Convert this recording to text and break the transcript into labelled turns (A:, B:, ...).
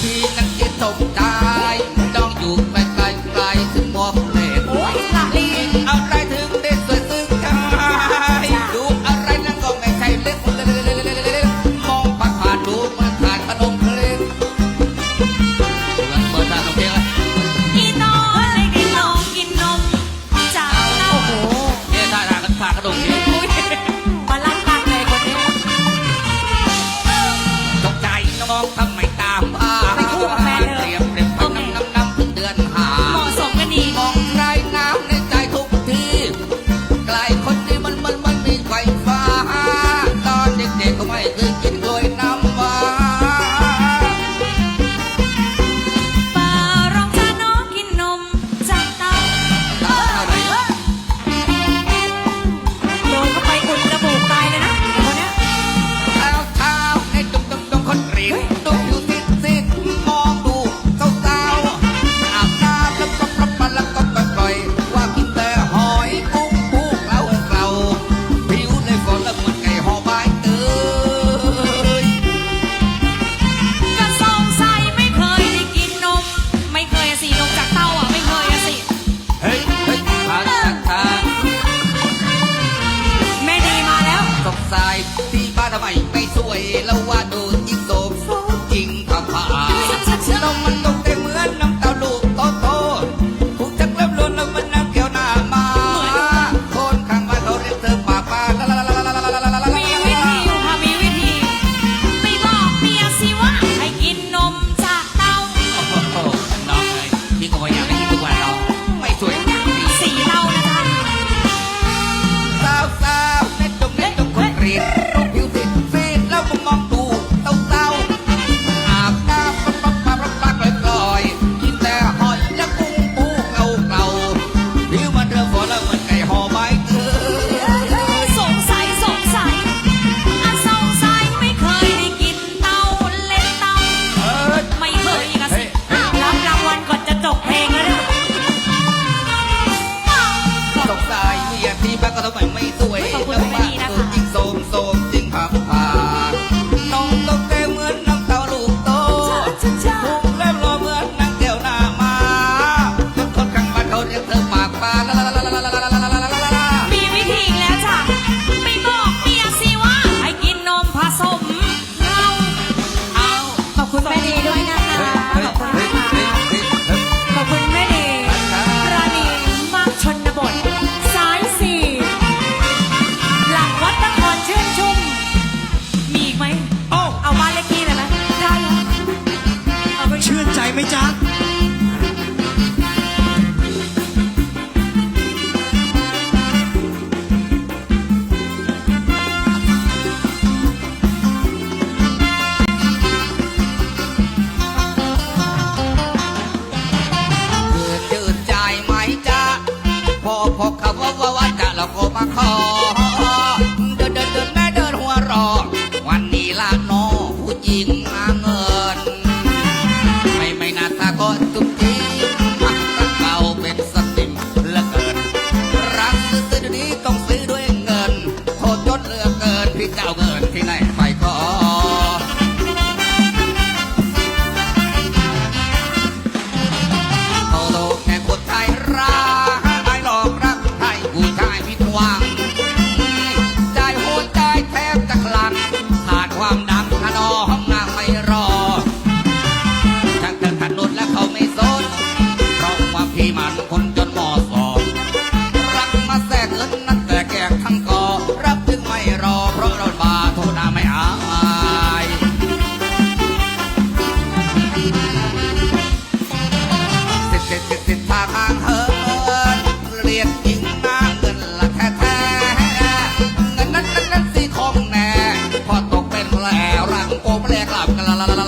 A: ที่นั้นยะ
B: ต
A: ก
B: ตา
A: ย
B: สาย
A: ที่บ้านทำไมไม่สวยแล้วว่า รอเพราะเราบาโทนาไม่อายสิสิสิสิทางางเฮินเรียกหญิงหาเงินละแท้แท้เงินนั้นนั้นนั้นสีทองแน่พอตกเป็นแล้วรังโกมแลกลับกันละ